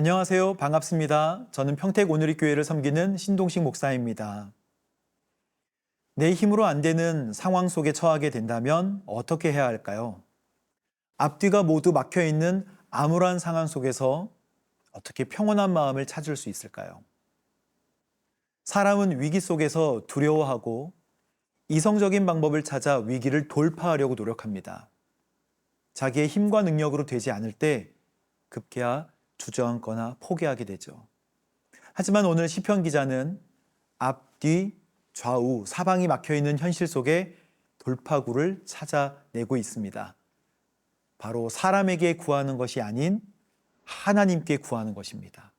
안녕하세요. 반갑습니다. 저는 평택 오누리 교회를 섬기는 신동식 목사입니다. 내 힘으로 안 되는 상황 속에 처하게 된다면 어떻게 해야 할까요? 앞뒤가 모두 막혀 있는 암울한 상황 속에서 어떻게 평온한 마음을 찾을 수 있을까요? 사람은 위기 속에서 두려워하고 이성적인 방법을 찾아 위기를 돌파하려고 노력합니다. 자기의 힘과 능력으로 되지 않을 때 급기야 주저앉거나 포기하게 되죠. 하지만 오늘 시편 기자는 앞뒤 좌우 사방이 막혀 있는 현실 속에 돌파구를 찾아내고 있습니다. 바로 사람에게 구하는 것이 아닌 하나님께 구하는 것입니다.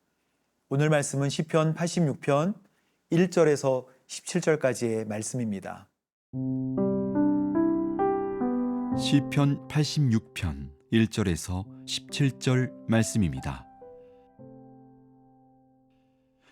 오늘 말씀은 시편 86편 1절에서 17절까지의 말씀입니다. 시편 86편 1절에서 17절 말씀입니다.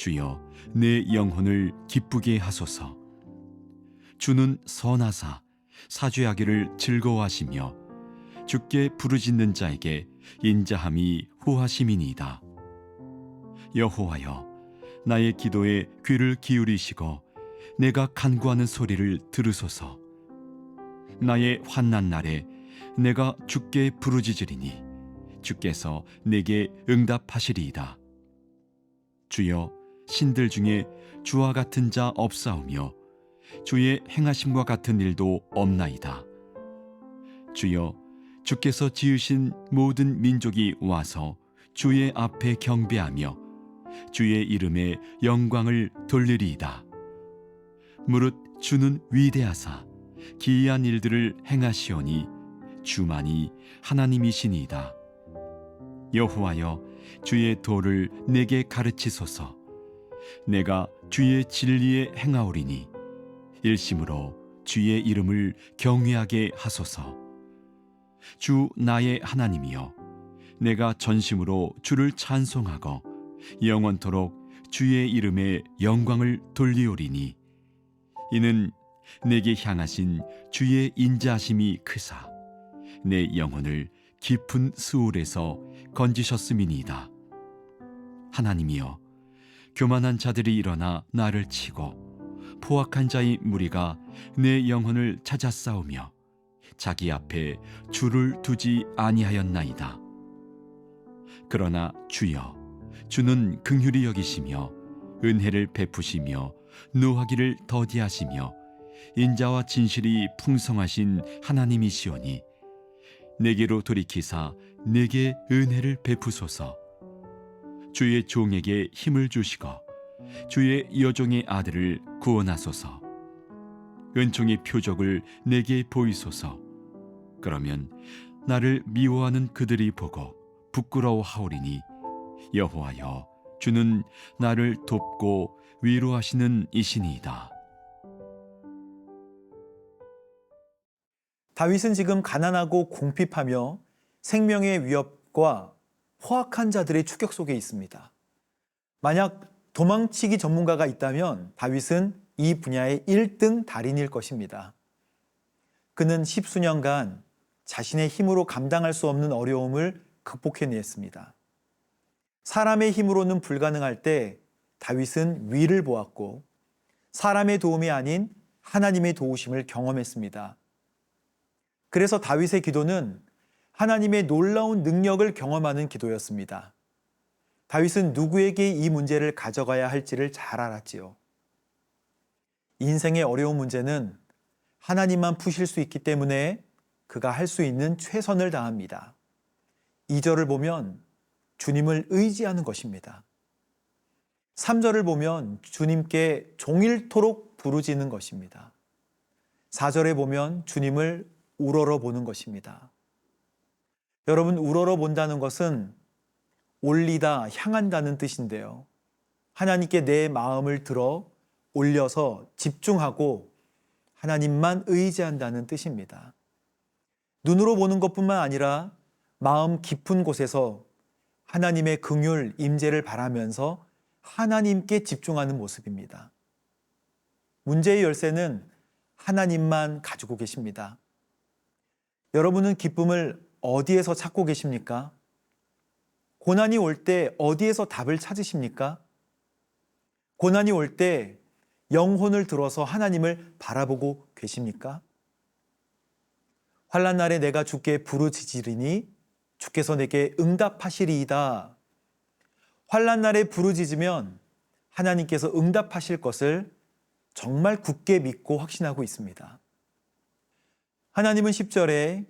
주여, 내 영혼을 기쁘게 하소서. 주는 선하사 사죄하기를 즐거워하시며 주께 부르짖는 자에게 인자함이 후하심이니이다. 여호와여, 나의 기도에 귀를 기울이시고 내가 간구하는 소리를 들으소서. 나의 환난 날에 내가 주께 부르짖으리니 주께서 내게 응답하시리이다. 주여 신들 중에 주와 같은 자 없사오며 주의 행하심과 같은 일도 없나이다. 주여 주께서 지으신 모든 민족이 와서 주의 앞에 경배하며 주의 이름에 영광을 돌리리이다. 무릇 주는 위대하사 기이한 일들을 행하시오니 주만이 하나님이시니이다. 여호와여 주의 도를 내게 가르치소서. 내가 주의 진리에 행하오리니 일심으로 주의 이름을 경외하게 하소서. 주 나의 하나님이여 내가 전심으로 주를 찬송하고 영원토록 주의 이름에 영광을 돌리오리니 이는 내게 향하신 주의 인자하심이 크사 내 영혼을 깊은 수울에서 건지셨음이니이다. 하나님이여 교만한 자들이 일어나 나를 치고 포악한 자의 무리가 내 영혼을 찾아 싸우며 자기 앞에 주를 두지 아니하였나이다. 그러나 주여 주는 긍휼히 여기시며 은혜를 베푸시며 노하기를 더디하시며 인자와 진실이 풍성하신 하나님이시오니 내게로 돌이키사 내게 은혜를 베푸소서 주의 종에게 힘을 주시고 주의 여종의 아들을 구원하소서 은총의 표적을 내게 보이소서 그러면 나를 미워하는 그들이 보고 부끄러워하오리니 여호와여 주는 나를 돕고 위로하시는 이신이이다. 다윗은 지금 가난하고 궁핍하며 생명의 위협과 포악한 자들의 추격 속에 있습니다. 만약 도망치기 전문가가 있다면 다윗은 이 분야의 1등 달인일 것입니다. 그는 십수년간 자신의 힘으로 감당할 수 없는 어려움을 극복해냈습니다. 사람의 힘으로는 불가능할 때 다윗은 위를 보았고 사람의 도움이 아닌 하나님의 도우심을 경험했습니다. 그래서 다윗의 기도는 하나님의 놀라운 능력을 경험하는 기도였습니다. 다윗은 누구에게 이 문제를 가져가야 할지를 잘 알았지요. 인생의 어려운 문제는 하나님만 푸실 수 있기 때문에 그가 할 수 있는 최선을 다합니다. 2절을 보면 주님을 의지하는 것입니다. 3절을 보면 주님께 종일토록 부르짖는 것입니다. 4절에 보면 주님을 우러러 보는 것입니다. 여러분, 우러러 본다는 것은 올리다, 향한다는 뜻인데요. 하나님께 내 마음을 들어 올려서 집중하고 하나님만 의지한다는 뜻입니다. 눈으로 보는 것뿐만 아니라 마음 깊은 곳에서 하나님의 긍휼, 임재를 바라면서 하나님께 집중하는 모습입니다. 문제의 열쇠는 하나님만 가지고 계십니다. 여러분은 기쁨을 어디에서 찾고 계십니까? 고난이 올 때 어디에서 답을 찾으십니까? 고난이 올 때 영혼을 들어서 하나님을 바라보고 계십니까? 환란 날에 내가 주께 부르짖으리니 주께서 내게 응답하시리이다. 환란 날에 부르짖으면 하나님께서 응답하실 것을 정말 굳게 믿고 확신하고 있습니다. 하나님은 10절에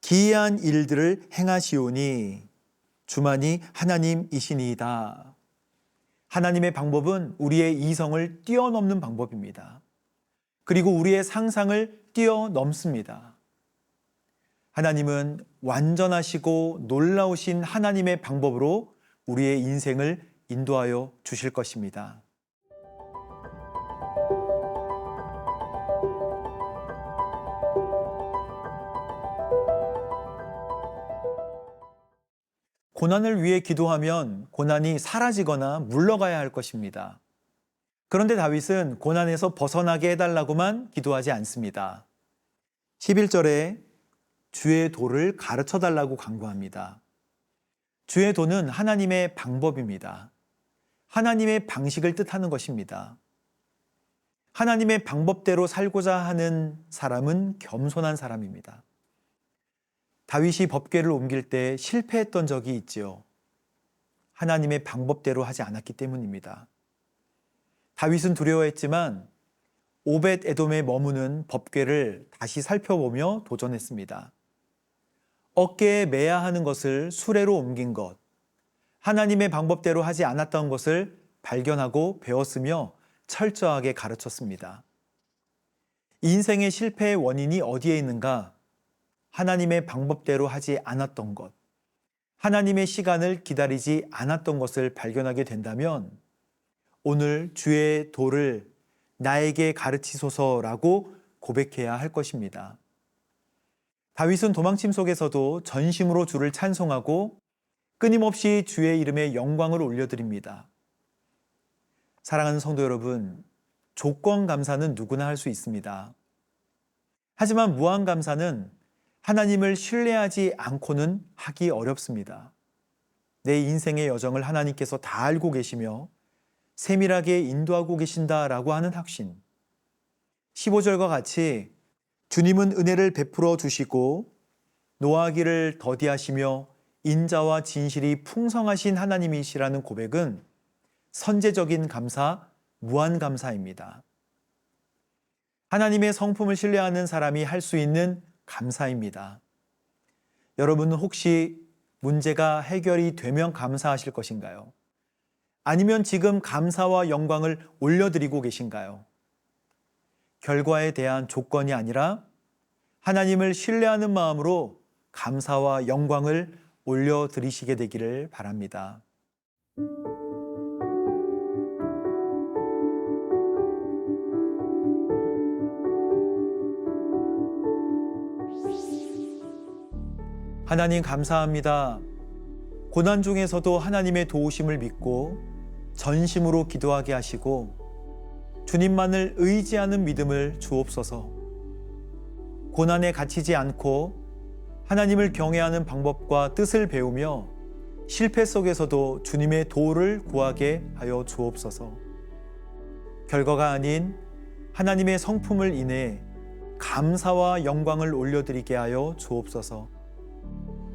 기이한 일들을 행하시오니 주만이 하나님이시니이다. 하나님의 방법은 우리의 이성을 뛰어넘는 방법입니다. 그리고 우리의 상상을 뛰어넘습니다. 하나님은 완전하시고 놀라우신 하나님의 방법으로 우리의 인생을 인도하여 주실 것입니다. 고난을 위해 기도하면 고난이 사라지거나 물러가야 할 것입니다. 그런데 다윗은 고난에서 벗어나게 해달라고만 기도하지 않습니다. 11절에 주의 도를 가르쳐 달라고 강구합니다. 주의 도는 하나님의 방법입니다. 하나님의 방식을 뜻하는 것입니다. 하나님의 방법대로 살고자 하는 사람은 겸손한 사람입니다. 다윗이 법궤를 옮길 때 실패했던 적이 있지요. 하나님의 방법대로 하지 않았기 때문입니다. 다윗은 두려워했지만 오벳 에돔에 머무는 법궤를 다시 살펴보며 도전했습니다. 어깨에 매야 하는 것을 수레로 옮긴 것, 하나님의 방법대로 하지 않았던 것을 발견하고 배웠으며 철저하게 가르쳤습니다. 인생의 실패의 원인이 어디에 있는가? 하나님의 방법대로 하지 않았던 것, 하나님의 시간을 기다리지 않았던 것을 발견하게 된다면 오늘 주의 도를 나에게 가르치소서라고 고백해야 할 것입니다. 다윗은 도망침 속에서도 전심으로 주를 찬송하고 끊임없이 주의 이름에 영광을 올려드립니다. 사랑하는 성도 여러분, 조건 감사는 누구나 할 수 있습니다. 하지만 무한 감사는 하나님을 신뢰하지 않고는 하기 어렵습니다. 내 인생의 여정을 하나님께서 다 알고 계시며 세밀하게 인도하고 계신다라고 하는 확신. 15절과 같이 주님은 은혜를 베풀어 주시고 노하기를 더디하시며 인자와 진실이 풍성하신 하나님이시라는 고백은 선제적인 감사, 무한 감사입니다. 하나님의 성품을 신뢰하는 사람이 할 수 있는 감사입니다. 여러분은 혹시 문제가 해결이 되면 감사하실 것인가요? 아니면 지금 감사와 영광을 올려드리고 계신가요? 결과에 대한 조건이 아니라 하나님을 신뢰하는 마음으로 감사와 영광을 올려드리시게 되기를 바랍니다. 하나님 감사합니다. 고난 중에서도 하나님의 도우심을 믿고 전심으로 기도하게 하시고 주님만을 의지하는 믿음을 주옵소서. 고난에 갇히지 않고 하나님을 경외하는 방법과 뜻을 배우며 실패 속에서도 주님의 도를 구하게 하여 주옵소서. 결과가 아닌 하나님의 성품을 인해 감사와 영광을 올려드리게 하여 주옵소서.